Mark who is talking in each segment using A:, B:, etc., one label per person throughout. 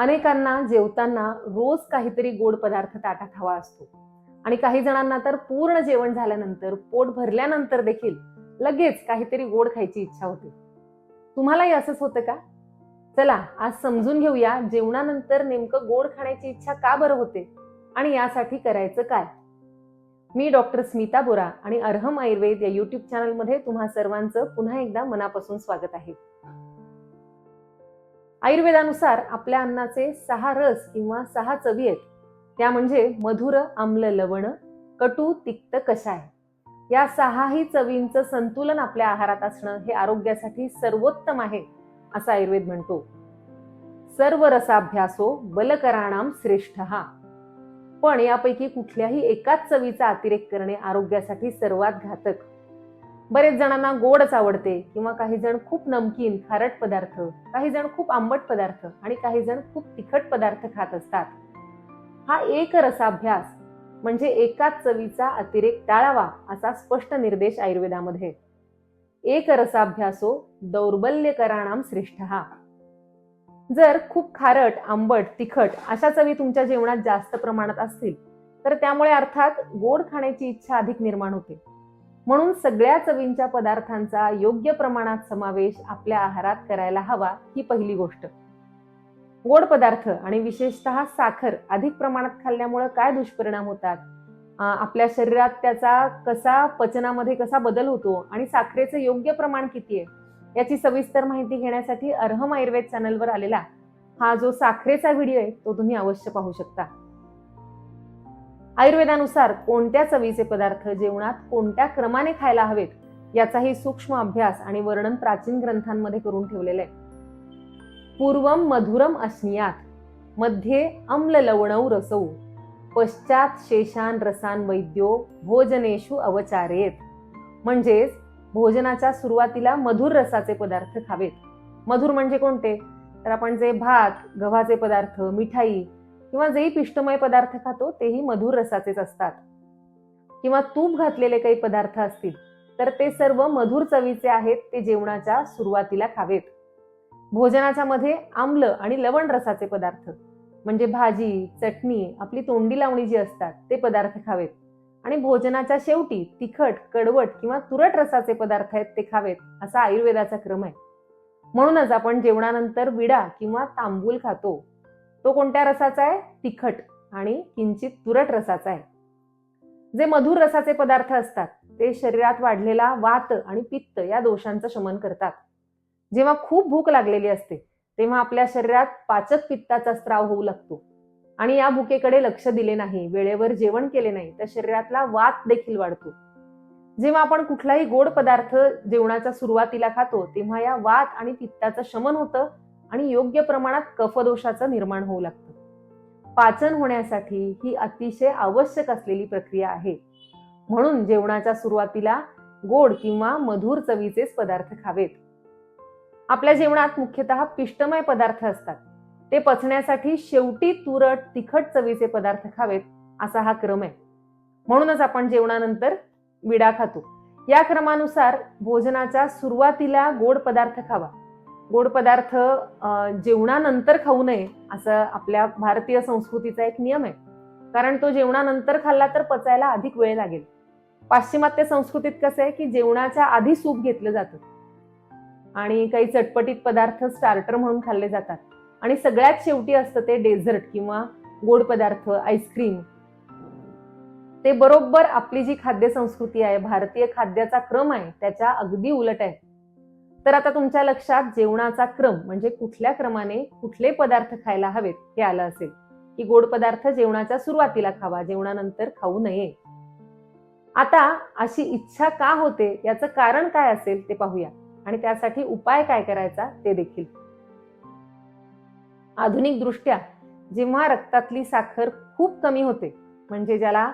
A: अनेकांना जेवताना रोज काहीतरी गोड पदार्थ ताटात हवा असतो. आणि काही जणांना तर पूर्ण जेवण झाल्यानंतर पोट भरल्यानंतर देखील लगेच काहीतरी गोड खायची इच्छा होते. तुम्हालाही असंच होतं का? चला आज समजून घेऊया जेवणानंतर नेमकं गोड खाण्याची इच्छा का बरं होते आणि यासाठी करायचं काय? मी डॉक्टर स्मिता बोरा आणि अर्हम आयुर्वेद या युट्यूब चॅनलमध्ये तुम्हा सर्वांचं पुन्हा एकदा मनापासून स्वागत आहे. आयुर्वेदानुसार आपल्या अन्नाचे सहा रस किंवा सहा चवी आहेत. त्या म्हणजे मधुर आम्ल लवण कटू तिक्त कषाय. या सहाही चवींचं संतुलन आपल्या आहारात असणं हे आरोग्यासाठी सर्वोत्तम आहे असं आयुर्वेद म्हणतो. सर्व रसाभ्यासो बलकराणाम श्रेष्ठ. हा पण यापैकी कुठल्याही एकाच चवीचा अतिरेक करणे आरोग्यासाठी सर्वात घातक. बरेच जणांना गोडच आवडते किंवा काही जण खूप नमकीन खारट पदार्थ काही जण खूप आंबट पदार्थ आणि काही जण खूप तिखट पदार्थ खात असतात. हा एक रसाभ्यास म्हणजे एकाच चवीचा अतिरेक टाळावा असा स्पष्ट निर्देश आयुर्वेदामध्ये. एक रसाभ्यासो दौर्बल्यकराणाम श्रेष्ठ. हा जर खूप खारट आंबट तिखट अशा चवी तुमच्या जेवणात जास्त प्रमाणात असतील तर त्यामुळे अर्थात गोड खाण्याची इच्छा अधिक निर्माण होते. म्हणून सगळ्या चवींच्या पदार्थांचा योग्य प्रमाणात समावेश आपल्या आहारात करायला हवा ही पहिली गोष्ट. गोड पदार्थ आणि विशेषतः साखर अधिक प्रमाणात खाल्ल्यामुळे काय दुष्परिणाम होतात? आपल्या शरीरात त्याचा कसा पचनामध्ये कसा बदल होतो आणि साखरेचं योग्य प्रमाण किती आहे? याची सविस्तर माहिती घेण्यासाठी अर्हम आयुर्वेद चॅनलवर आलेला हा जो साखरेचा व्हिडिओ आहे तो तुम्ही अवश्य पाहू शकता. आयुर्वेदानुसार कोणत्या चवीचे पदार्थ जेवणात कोणत्या क्रमाने खायला हवेत याचाही सूक्ष्म अभ्यास आणि वर्णन प्राचीन ग्रंथांमध्ये करून ठेवलेले आहे. पूर्वम मधुरम अश्नियात मध्ये अम्ल लवणौ रसौ पश्चात शेषान रसान वैद्यो भोजनेशु अवचारेत. म्हणजेच भोजनाच्या सुरुवातीला मधुर रसाचे पदार्थ खावेत. मधुर म्हणजे कोणते? तर आपण जे भात गव्हाचे पदार्थ मिठाई किंवा जेही पिष्टमय पदार्थ खातो तेही मधुर रसाचेच असतात. किंवा तूप घातलेले काही पदार्थ असतील तर ते सर्व मधुर चवीचे आहेत ते जेवणाच्या सुरुवातीला खावेत. भोजनाच्या मध्ये आम्ल आणि लवण रसाचे पदार्थ म्हणजे भाजी चटणी आपली तोंडी लावणी जी असतात ते पदार्थ खावेत. आणि भोजनाच्या शेवटी तिखट कडवट किंवा तुरट रसाचे पदार्थ आहेत ते खावेत असा आयुर्वेदाचा क्रम आहे. म्हणूनच आपण जेवणानंतर विडा किंवा तांबूल खातो. तो कोणत्या रसाचा आहे? तिखट आणि किंचित तुरट रसाचा आहे. जे मधुर रसाचे पदार्थ असतात ते शरीरात वाढलेला वात आणि पित्त या दोषांचं शमन करतात. जेव्हा खूप भूक लागलेली असते तेव्हा आपल्या शरीरात पाचक पित्ताचा स्त्राव होऊ लागतो. आणि या भुकेकडे लक्ष दिले नाही वेळेवर जेवण केले नाही तर शरीरातला वात देखील वाढतो. जेव्हा आपण कुठलाही गोड पदार्थ जेवणाच्या सुरुवातीला खातो तेव्हा या वात आणि पित्ताचं शमन होतं आणि योग्य प्रमाणात कफदोषाचं निर्माण होऊ लागतं. पाचन होण्यासाठी ही अतिशय आवश्यक असलेली प्रक्रिया आहे. म्हणून जेवणाच्या सुरुवातीला गोड किंवा मधुर चवीचेच पदार्थ खावेत. आपल्या जेवणात मुख्यतः पिष्टमय पदार्थ असतात. ते पचण्यासाठी शेवटी तुरट तिखट चवीचे पदार्थ खावेत असा हा क्रम आहे. म्हणूनच आपण जेवणानंतर विडा खातो. या क्रमानुसार भोजनाच्या सुरुवातीला गोड पदार्थ खावा. गोड पदार्थ जेवणानंतर खाऊ नये असं आपल्या भारतीय संस्कृतीचा एक नियम आहे. कारण तो जेवणानंतर खाल्ला तर पचायला अधिक वेळ लागेल. पाश्चिमात्य संस्कृतीत कसं आहे की जेवणाच्या आधी सूप घेतलं जातं. आणि काही चटपटीत पदार्थ स्टार्टर म्हणून खाल्ले जातात. आणि सगळ्यात शेवटी असतं ते डेझर्ट किंवा गोड पदार्थ आईस्क्रीम ते बरोबर आपली जी खाद्य संस्कृती आहे भारतीय खाद्याचा क्रम आहे त्याच्या अगदी उलट आहे. तर आता तुमच्या लक्षात जेवणाचा क्रम म्हणजे कुठल्या क्रमाने कुठले पदार्थ खायला हवेत हे आलं असेल. की गोड पदार्थ जेवणाच्या सुरुवातीला खावा जेवणानंतर खाऊ नये. आता अशी इच्छा का होते याचं कारण काय असेल ते पाहूया. आणि त्यासाठी उपाय काय करायचा ते देखील. आधुनिक दृष्ट्या जेव्हा रक्तातली साखर खूप कमी होते म्हणजे ज्याला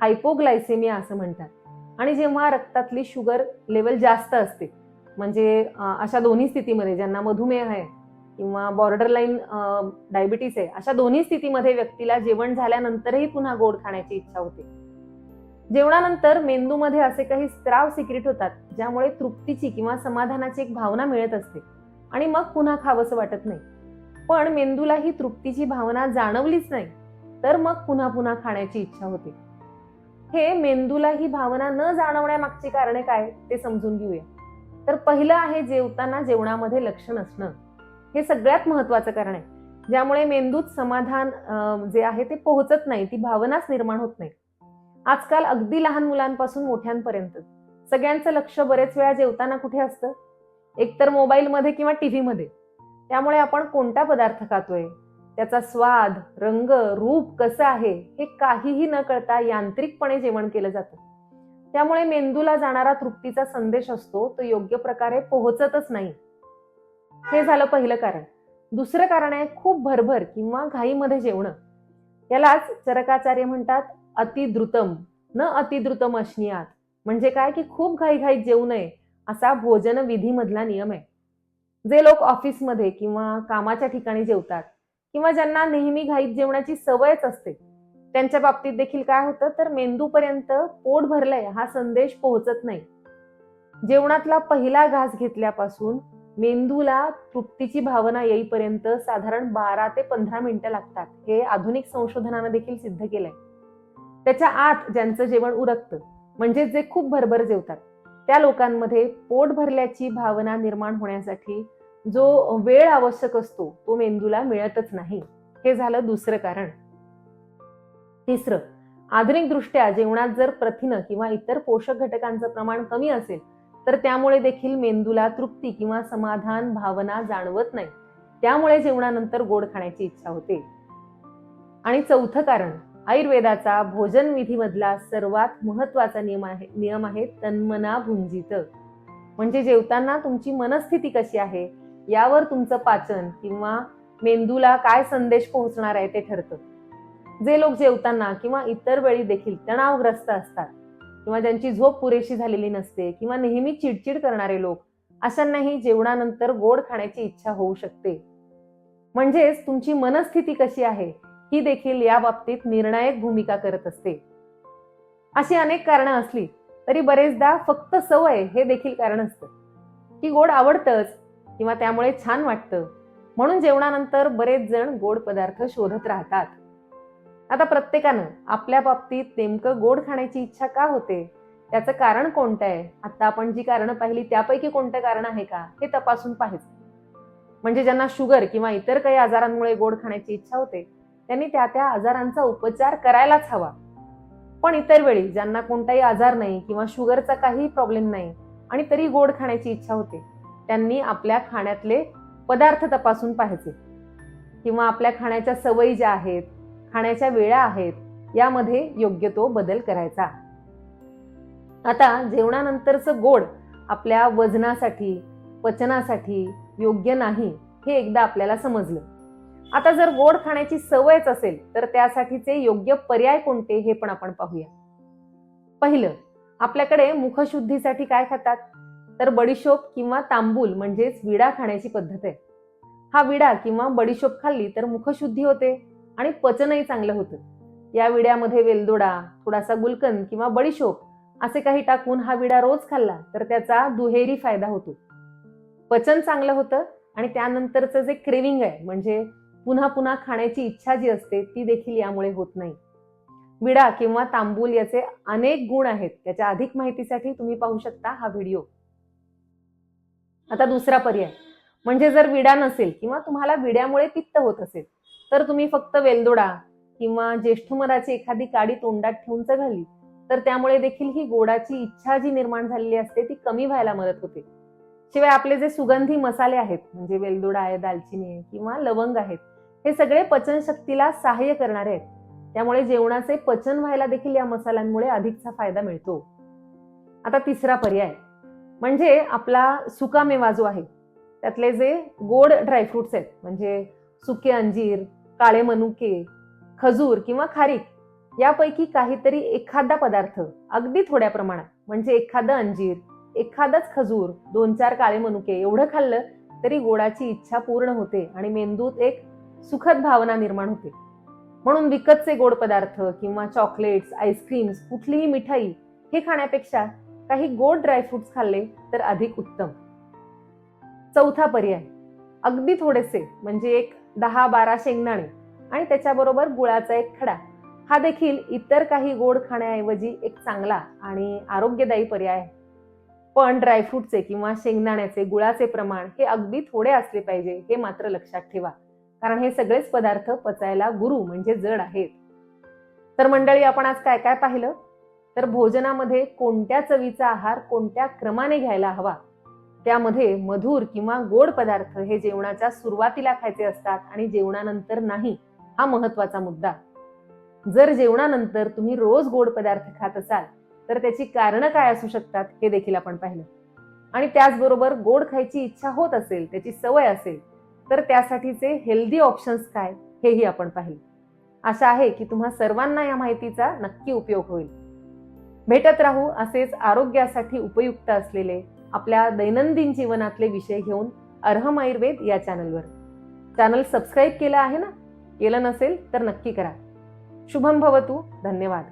A: हायपोग्लायसेमिया असं म्हणतात आणि जेव्हा रक्तातली शुगर लेवल जास्त असते म्हणजे अशा दोन्ही स्थितीमध्ये ज्यांना मधुमेह आहे किंवा बॉर्डर लाईन डायबिटीस आहे अशा दोन्ही स्थितीमध्ये व्यक्तीला जेवण झाल्यानंतरही पुन्हा गोड खाण्याची इच्छा होते. जेवणानंतर मेंदूमध्ये असे काही स्त्राव सिक्रेट होतात ज्यामुळे तृप्तीची किंवा समाधानाची एक भावना मिळत असते आणि मग पुन्हा खावंसं वाटत नाही. पण मेंदूला ही तृप्तीची भावना जाणवलीच नाही तर मग पुन्हा पुन्हा खाण्याची इच्छा होते. हे मेंदूला ही भावना न जाणवण्यामागची कारणे काय ते समजून घेऊया. तर पहिलं आहे जेवताना जेवणामध्ये लक्ष नसणं. हे सगळ्यात महत्वाचं कारण आहे. ज्यामुळे मेंदूत समाधान जे आहे ते पोहोचत नाही ती भावनाच निर्माण होत नाही. आजकाल अगदी लहान मुलांपासून मोठ्यांपर्यंत सगळ्यांचं लक्ष बरेच वेळा जेवताना कुठे असतं? एकतर मोबाईलमध्ये किंवा टीव्हीमध्ये. त्यामुळे आपण कोणता पदार्थ खातोय? त्याचा स्वाद रंग रूप कसं आहे? हे काहीही न कळता यांत्रिकपणे जेवण केलं जातं. त्यामुळे मेंदूला जाणारा तृप्तीचा संदेश असतो तो योग्य प्रकारे पोहोचतच नाही. हे झालं पहिलं कारण. दुसरं कारण आहे खूप भरभर किंवा घाईमध्ये जेवणं. यालाच चरकाचार्य म्हणतात अतिद्रुतम. न अतिद्रुतम अश्नियात. म्हणजे काय? की खूप घाई घाईत जेवू नये असा भोजन विधीमधला नियम आहे. जे लोक ऑफिसमध्ये किंवा कामाच्या ठिकाणी जेवतात किंवा ज्यांना नेहमी घाईत जेवणाची सवयच असते त्यांच्या बाबतीत देखील काय होतं तर मेंदूपर्यंत पोट भरलंय हा संदेश पोहोचत नाही. जेवणातला पहिला घास घेतल्यापासून मेंदूला तृप्तीची भावना येईपर्यंत साधारण बारा ते पंधरा मिनिटं लागतात. हे आधुनिक संशोधनानं देखील सिद्ध केलंय. त्याच्या आत ज्यांचं जेवण उरकतं म्हणजे जे खूप भरभर जेवतात त्या लोकांमध्ये पोट भरल्याची भावना निर्माण होण्यासाठी जो वेळ आवश्यक असतो तो मेंदूला मिळतच नाही. हे झालं दुसरं कारण. तिसरं आधुनिक दृष्ट्या जेवणात जर प्रथिनं किंवा इतर पोषक घटकांचं प्रमाण कमी असेल तर त्यामुळे देखील मेंदूला तृप्ती किंवा समाधान भावना जाणवत नाही. त्यामुळे जेवणानंतर गोड खाण्याची इच्छा होते. आणि चौथं कारण आयुर्वेदाचा भोजन विधीमधला सर्वात महत्त्वाचा नियम आहे नियम आहे तन्मना भुंजित म्हणजे जेवताना तुमची मनस्थिती कशी आहे यावर तुमचं पाचन किंवा मेंदूला काय संदेश पोहोचणार आहे ते ठरतं. जे लोक जेवताना किंवा इतर वेळी देखील तणावग्रस्त असतात किंवा ज्यांची झोप पुरेशी झालेली नसते किंवा नेहमी चिडचिड करणारे लोक अशांनाही जेवणानंतर गोड खाण्याची इच्छा होऊ शकते. म्हणजेच तुमची मनस्थिती कशी आहे ही देखील या बाबतीत निर्णायक भूमिका करत असते. अशी अनेक कारणं असली तरी बरेचदा फक्त सवय हे देखील कारण असतं. की गोड आवडतंच किंवा त्यामुळे छान वाटतं. म्हणून जेवणानंतर बरेच जण गोड पदार्थ शोधत राहतात. आता प्रत्येकानं आपल्या बाबतीत नेमकं गोड खाण्याची इच्छा का होते? त्याचं कारण कोणतं आहे? आता आपण जी कारणं पाहिली त्यापैकी कोणतं कारण आहे का? हे तपासून पाहिजे म्हणजे ज्यांना शुगर किंवा इतर काही आजारांमुळे गोड खाण्याची इच्छा होते त्यांनी त्या त्या आजारांचा उपचार करायलाच हवा. पण इतर वेळी ज्यांना कोणताही आजार नाही किंवा शुगरचा काही प्रॉब्लेम नाही आणि तरी गोड खाण्याची इच्छा होते त्यांनी आपल्या खाण्यातले पदार्थ तपासून पाहायचे. किंवा आपल्या खाण्याच्या सवयी ज्या आहेत खाण्याच्या वेळा आहेत यामध्ये योग्य तो बदल करायचा. आता जेवणानंतरचं गोड आपल्या वजनासाठी पचनासाठी योग्य नाही हे एकदा आपल्याला समजलं. आता जर गोड खाण्याची सवयच असेल तर त्यासाठीचे योग्य पर्याय कोणते हे पण आपण पाहूया. पहिलं आपल्याकडे मुखशुद्धीसाठी काय खातात? तर बडीशोप किंवा तांबूल म्हणजेच विडा खाण्याची पद्धत आहे. हा विडा किंवा बडीशोप खाल्ली तर मुखशुद्धी होते. आणि पचनही चांगलं होतं. या विड्यामध्ये वेलदोडा थोडासा गुलकंद किंवा बडीशोप असे काही टाकून हा विडा रोज खाल्ला तर त्याचा दुहेरी फायदा होतो. पचन चांगलं होतं आणि त्यानंतरचं जे क्रेविंग आहे म्हणजे पुन्हा पुन्हा खाण्याची इच्छा जी असते ती देखील यामुळे होत नाही. विडा किंवा तांबूल याचे अनेक गुण आहेत त्याच्या अधिक माहितीसाठी तुम्ही पाहू शकता हा व्हिडिओ. आता दुसरा पर्याय म्हणजे जर विडा नसेल किंवा तुम्हाला विड्यामुळे पित्त होत असेल तर तुम्ही फक्त वेलदोडा किंवा ज्येष्ठमराची एखादी काडी तोंडात ठेवून चघळली तर त्यामुळे देखील ही गोडाची इच्छा जी निर्माण झालेली असते ती कमी व्हायला मदत होते. शिवाय आपले जे सुगंधी मसाले आहेत म्हणजे वेलदोडा आहे दालचिनी आहे किंवा लवंग आहेत हे सगळे पचनशक्तीला सहाय्य करणारे आहेत. त्यामुळे जेवणाचे पचन व्हायला देखील या मसाल्यांमुळे अधिकचा फायदा मिळतो. आता तिसरा पर्याय म्हणजे आपला सुकामेवा जो आहे त्यातले जे गोड ड्रायफ्रुट्स आहेत म्हणजे सुके अंजीर काळे मनुके खजूर किंवा खारीक यापैकी काहीतरी एखादा पदार्थ अगदी थोड्या प्रमाणात म्हणजे एखादं अंजीर एखादंच खजूर दोन चार काळे मनुके एवढं खाल्लं तरी गोडाची इच्छा पूर्ण होते आणि मेंदूत एक सुखद भावना निर्माण होते. म्हणून विकतचे गोड पदार्थ किंवा चॉकलेट्स आईस्क्रीम्स कुठलीही मिठाई हे खाण्यापेक्षा काही गोड ड्रायफ्रुट्स खाल्ले तर अधिक उत्तम. चौथा पर्याय अगदी थोडेसे म्हणजे एक दहा बारा शेंगदाणे आणि त्याच्याबरोबर गुळाचा एक खडा. हा देखील इतर काही गोड खाण्याऐवजी एक चांगला आणि आरोग्यदायी पर्याय आहे. पण ड्रायफ्रूटचे किंवा शेंगदाण्याचे गुळाचे प्रमाण हे अगदी थोडे असले पाहिजे हे मात्र लक्षात ठेवा. कारण हे सगळेच पदार्थ पचायला गुरु म्हणजे जड आहेत. तर मंडळी आपण आज काय काय पाहिलं? तर भोजनामध्ये कोणत्या चवीचा आहार कोणत्या क्रमाने घ्यायला हवा? त्यामध्ये मधुर किंवा गोड पदार्थ हे जेवणाच्या सुरुवातीला खायचे असतात आणि जेवणानंतर नाही हा महत्त्वाचा मुद्दा. जर जेवणानंतर तुम्ही रोज गोड पदार्थ खात असाल तर त्याची कारणं काय असू शकतात हे देखील आपण पाहिलं. आणि त्याचबरोबर गोड खायची इच्छा होत असेल त्याची सवय असेल तर त्यासाठीचे हेल्दी ऑप्शन्स काय हेही आपण पाहिले. आशा आहे की तुम्हा सर्वांना या माहितीचा नक्की उपयोग होईल. भेटत राहू असेच आरोग्यासाठी उपयुक्त असलेले आपल्या दैनंदिन जीवनातले विषय घेऊन अर्हम आयुर्वेद या चॅनलवर. चॅनल सबस्क्राईब केलं आहे ना? केलं नसेल तर नक्की करा. शुभम भवतू. धन्यवाद.